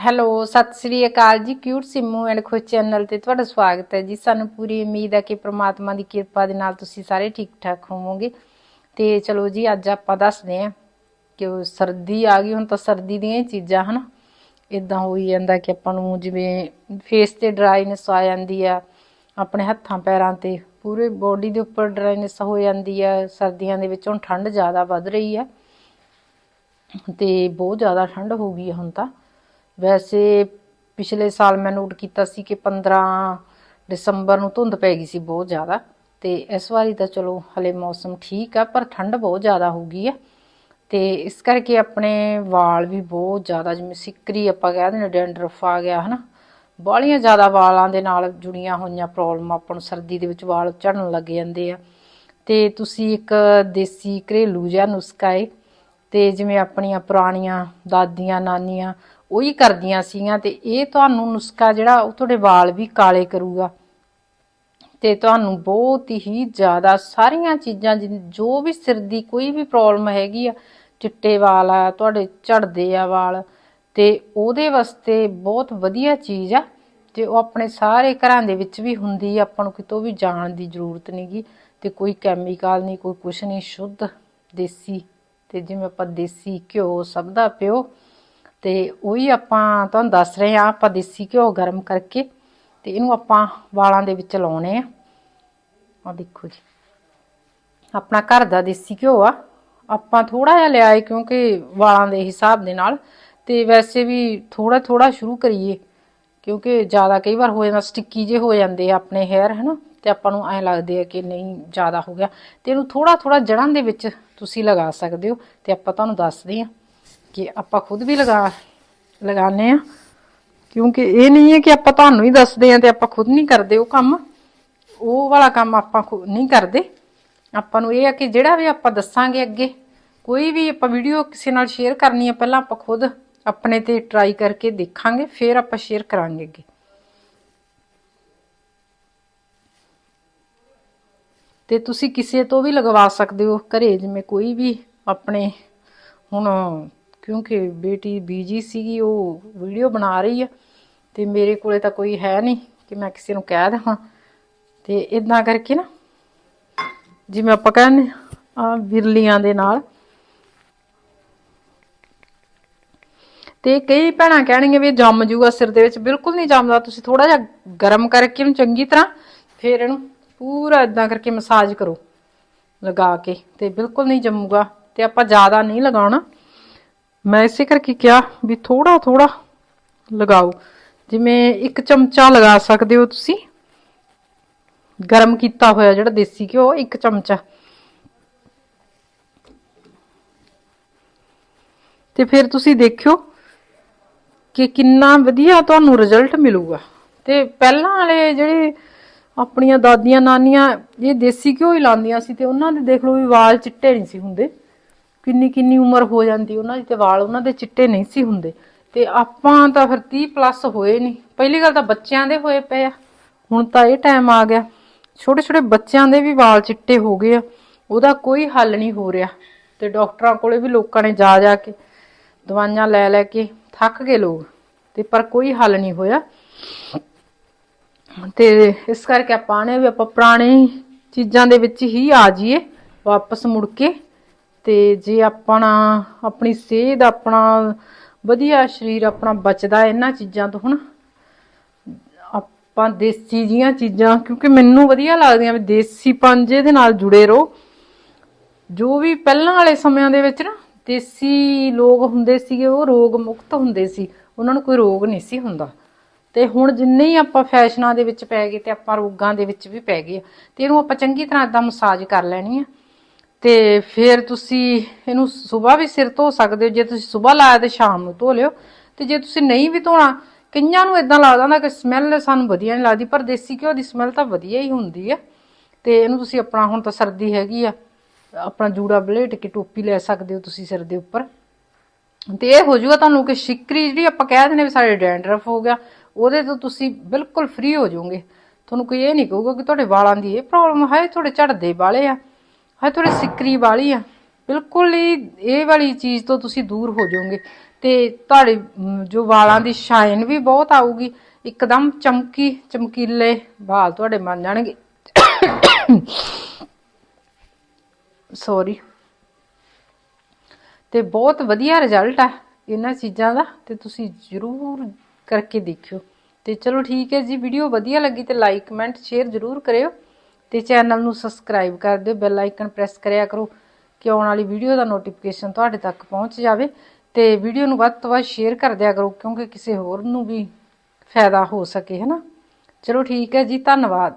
Hello, ਸਤਿ ਸ੍ਰੀ ਅਕਾਲ ਜੀ cute Simmu and Khush channel ਤੇ ਤੁਹਾਡਾ ਸਵਾਗਤ ਹੈ ਜੀ। ਸਾਨੂੰ ਪੂਰੀ ਉਮੀਦ ਹੈ ਕਿ ਪ੍ਰਮਾਤਮਾ ਦੀ ਕਿਰਪਾ ਦੇ ਨਾਲ ਤੁਸੀਂ ਸਾਰੇ ਠੀਕ ਠਾਕ ਹੋਵੋਗੇ। ਤੇ ਚਲੋ ਜੀ, ਅੱਜ ਆਪਾਂ ਦੱਸਦੇ ਹਾਂ ਕਿ ਸਰਦੀ ਆ ਗਈ, ਹੁਣ ਤਾਂ ਸਰਦੀ ਦੀਆਂ ਹੀ ਚੀਜ਼ਾਂ, ਹਨ। ਇਦਾਂ ਹੋਈ ਜਾਂਦਾ ਕਿ ਆਪਾਂ ਨੂੰ ਜਿਵੇਂ ਫੇਸ ਤੇ ਡਰਾਈਨੈਸ ਆ ਜਾਂਦੀ ਆ, ਆਪਣੇ ਹੱਥਾਂ, ਪੈਰਾਂ ਤੇ ਪੂਰੇ ਬੋਡੀ ਦੇ ਉੱਪਰ ਡਰਾਈਨੈਸ ਹੋ ਜਾਂਦੀ ਆ, ਸਰਦੀਆਂ ਦੇ ਵਿੱਚ ਹੁਣ ਠੰਡ ਜ਼ਿਆਦਾ ਵੱਧ ਰਹੀ ਆ। ਤੇ ਬਹੁਤ ਜ਼ਿਆਦਾ ਠੰਡ ਹੋ ਗਈ ਆ ਹੁਣ ਤਾਂ। ਵੈਸੇ ਪਿਛਲੇ ਸਾਲ ਮੈਂ ਨੋਟ ਕੀਤਾ ਸੀ ਕਿ 15 ਦਸੰਬਰ ਨੂੰ ਧੁੰਦ ਪੈ ਗਈ ਸੀ ਬਹੁਤ ਜ਼ਿਆਦਾ, ਤੇ ਇਸ ਵਾਰੀ ਤਾਂ ਚਲੋ ਹਲੇ ਮੌਸਮ ਠੀਕ ਆ, ਪਰ ਠੰਡ ਬਹੁਤ ਜ਼ਿਆਦਾ ਹੋ ਗਈ ਆ। ਤੇ ਇਸ ਕਰਕੇ ਆਪਣੇ ਵਾਲ ਵੀ ਬਹੁਤ ਜ਼ਿਆਦਾ, ਜਿਵੇਂ ਸਿੱਕਰੀ ਆਪਾਂ ਕਹਿ ਦਿੰਦੇ ਡੈਂਡਰਫ ਆ ਗਿਆ, ਹਨਾ। ਬਾਹਲੀਆਂ ਜ਼ਿਆਦਾ ਵਾਲਾਂ ਦੇ ਨਾਲ ਜੁੜੀਆਂ ਹੋਈਆਂ ਪ੍ਰੋਬਲਮ ਆਪਾਂ ਨੂੰ ਸਰਦੀ ਦੇ ਵਿੱਚ ਵਾਲ ਝੜਨ ਲੱਗ ਜਾਂਦੇ ਆ। ਤੇ ਤੁਸੀਂ ਇੱਕ ਦੇਸੀ ਘਰੇਲੂ ਜਿਹਾ ਨੁਸਖਾ ਏ, ਤੇ ਜਿਵੇਂ ਆਪਣੀਆਂ ਪੁਰਾਣੀਆਂ ਦਾਦੀਆਂ, ਨਾਨੀਆਂ ਉਹੀ ਕਰਦੀਆਂ ਸੀਗੀਆਂ ਤੇ ਇਹ ਤੁਹਾਨੂੰ ਨੁਸਖਾ ਜਿਹੜਾ ਉਹ ਤੁਹਾਡੇ ਵਾਲ ਵੀ ਕਾਲੇ ਕਰੂਗਾ। ਤੇ ਤੁਹਾਨੂੰ ਬਹੁਤ ਹੀ ਜ਼ਿਆਦਾ ਸਾਰੀਆਂ ਚੀਜ਼ਾਂ ਜੋ ਵੀ ਸਿਰ ਦੀ ਕੋਈ ਵੀ ਪ੍ਰੋਬਲਮ ਹੈਗੀ ਆ, ਚਿੱਟੇ ਵਾਲ ਆ, ਤੁਹਾਡੇ ਝੜਦੇ ਆ ਵਾਲ, ਤੇ ਉਹਦੇ ਵਾਸਤੇ ਬਹੁਤ ਵਧੀਆ ਚੀਜ਼ ਆ, ਤੇ ਉਹ ਆਪਣੇ ਸਾਰੇ ਘਰਾਂ ਦੇ ਵਿੱਚ ਵੀ ਹੁੰਦੀ ਆ, ਆਪਾਂ ਨੂੰ ਕਿਤੋਂ ਵੀ ਜਾਣ ਦੀ ਜ਼ਰੂਰਤ ਨਹੀਂਗੀ ਤੇ ਕੋਈ ਕੈਮੀਕਲ ਨਹੀਂ ਕੋਈ ਕੁਛ ਨਹੀਂ ਸ਼ੁੱਧ ਦੇਸੀ, ਤੇ ਜਿਵੇਂ ਆਪਾਂ ਦੇਸੀ ਘਿਓ ਸਭ ਦਾ ਪਿਓ ਤੇ ਉਹੀ ਆਪਾਂ ਤੁਹਾਨੂੰ ਦੱਸ ਰਹੇ ਆ ਆਪਾਂ ਦੇਸੀ ਘਿਓ ਗਰਮ ਕਰਕੇ ਤੇ ਇਹਨੂੰ ਆਪਾਂ ਵਾਲਾਂ ਦੇ ਵਿੱਚ ਲਾਉਣੇ ਆ। ਆ ਦੇਖੋ ਜੀ। ਆਪਣਾ ਘਰ ਦਾ ਦੇਸੀ ਘਿਓ ਆ। ਆਪਾਂ ਥੋੜਾ ਜਿਹਾ ਲਿਆ ਏ ਕਿਉਂਕਿ ਵਾਲਾਂ ਦੇ ਹਿਸਾਬ ਦੇ ਨਾਲ। ਤੇ ਵੈਸੇ ਵੀ ਥੋੜਾ ਥੋੜਾ ਸ਼ੁਰੂ ਕਰੀਏ ਕਿਉਂਕਿ ਜ਼ਿਆਦਾ ਕਈ ਵਾਰ ਹੋ ਜਾਂਦਾ ਸਟਿੱਕੀ ਜੇ ਹੋ ਜਾਂਦੇ ਆ ਆਪਣੇ ਹੈਅਰ ਹਨਾ। ਤੇ ਆਪਾਂ ਨੂੰ ਐਂ ਲੱਗਦੇ ਆ ਕਿ ਨਹੀਂ, ਜ਼ਿਆਦਾ ਹੋ ਗਿਆ। ਤੇ ਇਹਨੂੰ ਥੋੜਾ ਥੋੜਾ ਜੜਾਂ ਦੇ ਵਿੱਚ ਤੁਸੀਂ ਲਗਾ ਸਕਦੇ ਹੋ। ਤੇ ਆਪਾਂ ਤੁਹਾਨੂੰ ਦੱਸਦੇ ਆ ਕਿ ਆਪਾਂ ਖੁਦ ਵੀ ਲਗਾ, ਲਗਾਉਂਦੇ ਆ ਕਿਉਂਕਿ ਇਹ ਨਹੀਂ ਹੈ ਕਿ ਆਪਾਂ ਤੁਹਾਨੂੰ ਹੀ ਦੱਸਦੇ ਆ ਤੇ ਆਪਾਂ ਖੁਦ ਨਹੀਂ ਕਰਦੇ ਉਹ ਕੰਮ। ਉਹ ਵਾਲਾ ਕੰਮ ਆਪਾਂ ਖੁ- ਨਹੀਂ ਕਰਦੇ। ਆਪਾਂ ਨੂੰ ਇਹ ਆ ਕਿ ਜਿਹੜਾ ਵੀ ਆਪਾਂ ਦੱਸਾਂਗੇ ਅੱਗੇ, ਕੋਈ ਵੀ ਆਪਾਂ ਵੀਡੀਓ ਕਿਸੇ ਨਾਲ ਸ਼ੇਅਰ ਕਰਨੀ ਹੈ, ਪਹਿਲਾਂ ਆਪਾਂ ਖੁਦ ਆਪਣੇ ਤੇ ਟਰਾਈ ਕਰਕੇ ਦੇਖਾਂਗੇ, ਫਿਰ ਆਪਾਂ ਸ਼ੇਅਰ ਕਰਾਂਗੇ ਅੱਗੇ। ਤੇ ਤੁਸੀਂ ਕਿਸੇ ਤੋਂ ਵੀ ਲਗਵਾ ਸਕਦੇ ਹੋ, ਘਰੇ ਜਿਵੇਂ ਕੋਈ ਵੀ ਆਪਣੇ ਹੁਣ ਕਿਉਂਕਿ ਬੇਟੀ ਬੀਜੀ ਸੀਗੀ, ਉਹ ਵੀਡੀਓ ਬਣਾ ਰਹੀ ਆ ਤੇ ਮੇਰੇ ਕੋਲੇ ਤਾਂ ਕੋਈ ਹੈ ਨਹੀਂ ਕਿ ਮੈਂ ਕਿਸੇ ਨੂੰ ਕਹਿ ਦੇਵਾਂ। ਤੇ ਇਦਾਂ ਕਰਕੇ ਨਾ ਜਿਵੇਂ ਆਪਾਂ ਕਹਿੰਦੇ ਆ ਵਿਰਲੀਆਂ ਦੇ ਨਾਲ। ਤੇ ਕਈ ਭੈਣਾਂ ਕਹਿਣਗੀਆਂ ਵੀ ਜੰਮ ਜੂਗਾ ਸਿਰ ਦੇ ਵਿੱਚ। ਬਿਲਕੁਲ ਨਹੀਂ ਜੰਮਦਾ, ਤੁਸੀਂ ਥੋੜਾ ਜਿਹਾ ਗਰਮ ਕਰਕੇ ਇਹਨੂੰ ਚੰਗੀ ਤਰ੍ਹਾਂ ਫਿਰ ਇਹਨੂੰ ਪੂਰਾ ਇਦਾਂ ਕਰਕੇ ਮਸਾਜ ਕਰੋ ਲਗਾ ਕੇ ਤੇ ਬਿਲਕੁਲ ਨਹੀਂ ਜੰਮੂਗਾ। ਤੇ ਆਪਾਂ ਜ਼ਿਆਦਾ ਨਹੀਂ ਲਗਾਉਣਾ। ਮੈਂ ਇਸੇ ਕਰਕੇ ਕਿਹਾ ਵੀ ਥੋੜਾ ਥੋੜਾ ਲਗਾਓ। ਜਿਵੇਂ ਇੱਕ ਚਮਚਾ ਲਗਾ ਸਕਦੇ ਹੋ ਤੁਸੀਂ। ਗਰਮ ਕੀਤਾ ਹੋਇਆ ਜਿਹੜਾ ਦੇਸੀ ਘਿਓ, ਇੱਕ ਚਮਚਾ। ਤੇ ਫਿਰ ਤੁਸੀਂ ਦੇਖਿਓ ਕਿ ਕਿੰਨਾ ਵਧੀਆ ਤੁਹਾਨੂੰ ਰਿਜ਼ਲਟ ਮਿਲੂਗਾ। ਤੇ ਪਹਿਲਾਂ ਵਾਲੇ ਜਿਹੜੇ ਆਪਣੀਆਂ ਦਾਦੀਆਂ, ਨਾਨੀਆਂ, ਇਹ ਦੇਸੀ ਘਿਓ ਹੀ ਲਾਉਂਦੀਆਂ ਸੀ ਤੇ ਉਹਨਾਂ ਦੇ ਦੇਖ ਲਓ ਵੀ ਵਾਲ ਚਿੱਟੇ ਨਹੀਂ ਸੀ ਹੁੰਦੇ। ਕਿੰਨੀ ਕਿੰਨੀ ਉਮਰ ਹੋ ਜਾਂਦੀ, ਉਹਨਾਂ ਦੀ ਤੇ ਵਾਲ ਉਹਨਾਂ ਦੇ ਚਿੱਟੇ ਨਹੀਂ ਸੀ ਹੁੰਦੇ। ਤੇ ਆਪਾਂ ਤਾਂ ਫਿਰ 30 ਪਲੱਸ ਹੋਏ ਨਹੀਂ ਪਹਿਲੀ ਗੱਲ ਤਾਂ ਬੱਚਿਆਂ ਦੇ ਹੋਏ ਪਏ ਆ। ਹੁਣ ਤਾਂ ਇਹ ਟਾਈਮ ਆ ਗਿਆ। ਛੋਟੇ ਛੋਟੇ ਬੱਚਿਆਂ ਦੇ ਵੀ ਵਾਲ ਚਿੱਟੇ ਹੋ ਗਏ ਆ। ਉਹਦਾ ਕੋਈ ਹੱਲ ਨਹੀਂ ਹੋ ਰਿਹਾ। ਤੇ ਡਾਕਟਰਾਂ ਕੋਲੇ ਵੀ ਲੋਕਾਂ ਨੇ ਜਾ ਜਾ ਕੇ ਦਵਾਈਆਂ ਲੈ ਲੈ ਕੇ ਥੱਕ ਗਏ ਲੋਕ। ਤੇ ਪਰ ਕੋਈ ਹੱਲ ਨਹੀਂ ਹੋਇਆ। ਤੇ ਇਸ ਕਰਕੇ ਆਪਾਂ ਨੇ ਵੀ ਆਪਾਂ ਪੁਰਾਣੇ ਚੀਜ਼ਾਂ ਦੇ ਵਿੱਚ ਹੀ ਆ ਜਾਈਏ। ਵਾਪਸ ਮੁੜ ਕੇ ਤੇ ਜੇ ਆਪਣਾ, ਆਪਣੀ ਸਿਹਤ ਆਪਣਾ, ਵਧੀਆ ਸਰੀਰ ਆਪਣਾ ਬਚਦਾ ਇਹਨਾਂ ਚੀਜ਼ਾਂ ਤੋਂ ਹੁਣ ਆਪਾਂ ਦੇਸੀ ਜੀਆਂ ਚੀਜ਼ਾਂ, ਕਿਉਂਕਿ ਮੈਨੂੰ ਵਧੀਆ ਲੱਗਦੀਆਂ ਵੀ ਦੇਸੀ ਪੰਜੇ ਦੇ ਨਾਲ ਜੁੜੇ ਰਹੋ। ਜੋ ਵੀ ਪਹਿਲਾਂ ਵਾਲੇ ਸਮਿਆਂ ਦੇ ਵਿੱਚ ਨਾ, ਦੇਸੀ ਲੋਕ ਹੁੰਦੇ ਸੀਗੇ, ਉਹ ਰੋਗ ਮੁਕਤ ਹੁੰਦੇ ਸੀ। ਉਹਨਾਂ ਨੂੰ ਕੋਈ ਰੋਗ ਨਹੀਂ ਸੀ ਹੁੰਦਾ। ਤੇ ਹੁਣ ਜਿੰਨੇ ਹੀ ਆਪਾਂ ਫੈਸ਼ਨਾਂ ਦੇ ਵਿੱਚ ਪੈ ਗਏ ਤੇ ਆਪਾਂ ਰੋਗਾਂ ਦੇ ਵਿੱਚ ਵੀ ਪੈ ਗਏ ਤੇ ਇਹਨੂੰ ਆਪਾਂ ਚੰਗੀ ਤਰ੍ਹਾਂ ਇਦਾਂ ਮਸਾਜ ਕਰ ਲੈਣੀ ਆ। ਤੇ ਫਿਰ ਤੁਸੀਂ ਇਹਨੂੰ ਸਵੇਰ ਵੀ ਸਿਰ ਧੋ ਸਕਦੇ ਹੋ, ਜੇ ਤੁਸੀਂ ਸਵੇਰ ਲਾਇਆ ਤੇ ਸ਼ਾਮ ਨੂੰ ਧੋ ਲਿਓ। ਤੇ ਜੇ ਤੁਸੀਂ ਨਹੀਂ ਵੀ ਧੋਣਾ, ਕਈਆਂ ਨੂੰ ਇਦਾਂ ਲੱਗਦਾ ਹੁੰਦਾ ਕਿ ਸਮੈਲ ਸਾਨੂੰ ਵਧੀਆ ਨਹੀਂ ਲੱਗਦੀ, ਪਰ ਦੇਸੀ ਘਿਓ ਦੀ ਸਮੈਲ ਤਾਂ ਵਧੀਆ ਹੀ ਹੁੰਦੀ ਆ। ਤੇ ਇਹਨੂੰ ਤੁਸੀਂ ਆਪਣਾ, ਹੁਣ ਤਾਂ ਸਰਦੀ ਹੈਗੀ ਆ, ਆਪਣਾ ਜੂੜਾ ਬਲੇਟ ਕੇ ਟੋਪੀ ਲੈ ਸਕਦੇ ਹੋ ਤੁਸੀਂ ਸਿਰ ਦੇ ਉੱਪਰ। ਤੇ ਇਹ ਹੋ ਜਾਊਗਾ ਤੁਹਾਨੂੰ ਕਿ ਸ਼ਿਕਰੀ ਜਿਹੜੀ ਆਪਾਂ ਕਹਿ ਦਿੰਦੇ ਵੀ ਸਾਡੇ ਡੈਂਡਰਫ ਹੋ ਗਿਆ, ਉਹਦੇ ਤੋਂ ਤੁਸੀਂ ਬਿਲਕੁਲ ਫ੍ਰੀ ਹੋ ਜਾਓਗੇ। ਤੁਹਾਨੂੰ ਕੋਈ ਇਹ ਨਹੀਂ ਕਹੂਗਾ ਕਿ ਤੁਹਾਡੇ ਵਾਲਾਂ ਦੀ ਇਹ ਪ੍ਰੋਬਲਮ ਹੈ ਤੁਹਾਡੇ ਝੜਦੇ ਵਾਲੇ ਆ। ਹੈ ਤੁਹਾਡੇ ਸਿੱਕਰੀ ਵਾਲੀ ਆ। ਬਿਲਕੁਲ ਹੀ ਇਹ ਵਾਲੀ ਚੀਜ਼ ਤੋਂ ਤੁਸੀਂ ਦੂਰ ਹੋ ਜਾਓਗੇ। ਤੇ ਤੁਹਾਡੇ ਜੋ ਵਾਲਾਂ ਦੀ ਸ਼ਾਈਨ ਵੀ ਬਹੁਤ ਆਊਗੀ, ਇੱਕਦਮ ਚਮਕੀ, ਚਮਕੀਲੇ ਵਾਲ ਤੁਹਾਡੇ ਬਣ ਜਾਣਗੇ। ਸੌਰੀ ਤੇ ਬਹੁਤ ਵਧੀਆ ਰਿਜ਼ਲਟ ਆ ਇਹਨਾਂ ਚੀਜ਼ਾਂ ਦਾ, ਤੇ ਤੁਸੀਂ ਜ਼ਰੂਰ ਕਰਕੇ ਦੇਖਿਓ। ਤੇ ਚਲੋ ਠੀਕ ਹੈ ਜੀ ਵੀਡੀਓ ਵਧੀਆ ਲੱਗੀ ਤੇ ਲਾਈਕ ਕਮੈਂਟ ਸ਼ੇਅਰ ਜ਼ਰੂਰ ਕਰਿਓ। ਤੇ ਚੈਨਲ ਨੂੰ ਸਬਸਕ੍ਰਾਈਬ ਕਰ ਦਿਓ ਬੈਲ ਆਈਕਨ ਪ੍ਰੈਸ ਕਰਿਆ ਕਰੋ ਕਿ ਆਉਣ ਵਾਲੀ ਵੀਡੀਓ ਦਾ ਨੋਟੀਫਿਕੇਸ਼ਨ ਤੁਹਾਡੇ ਤੱਕ ਪਹੁੰਚ ਜਾਵੇ ਤੇ ਵੀਡੀਓ ਨੂੰ ਵੱਧ ਤੋਂ ਵੱਧ ਸ਼ੇਅਰ ਕਰ ਦਿਆ ਕਰੋ ਕਿਉਂਕਿ ਕਿਸੇ ਹੋਰ ਨੂੰ ਵੀ ਫਾਇਦਾ ਹੋ ਸਕੇ ਹੈ ਨਾ ਚਲੋ ਠੀਕ ਹੈ ਜੀ, ਧੰਨਵਾਦ।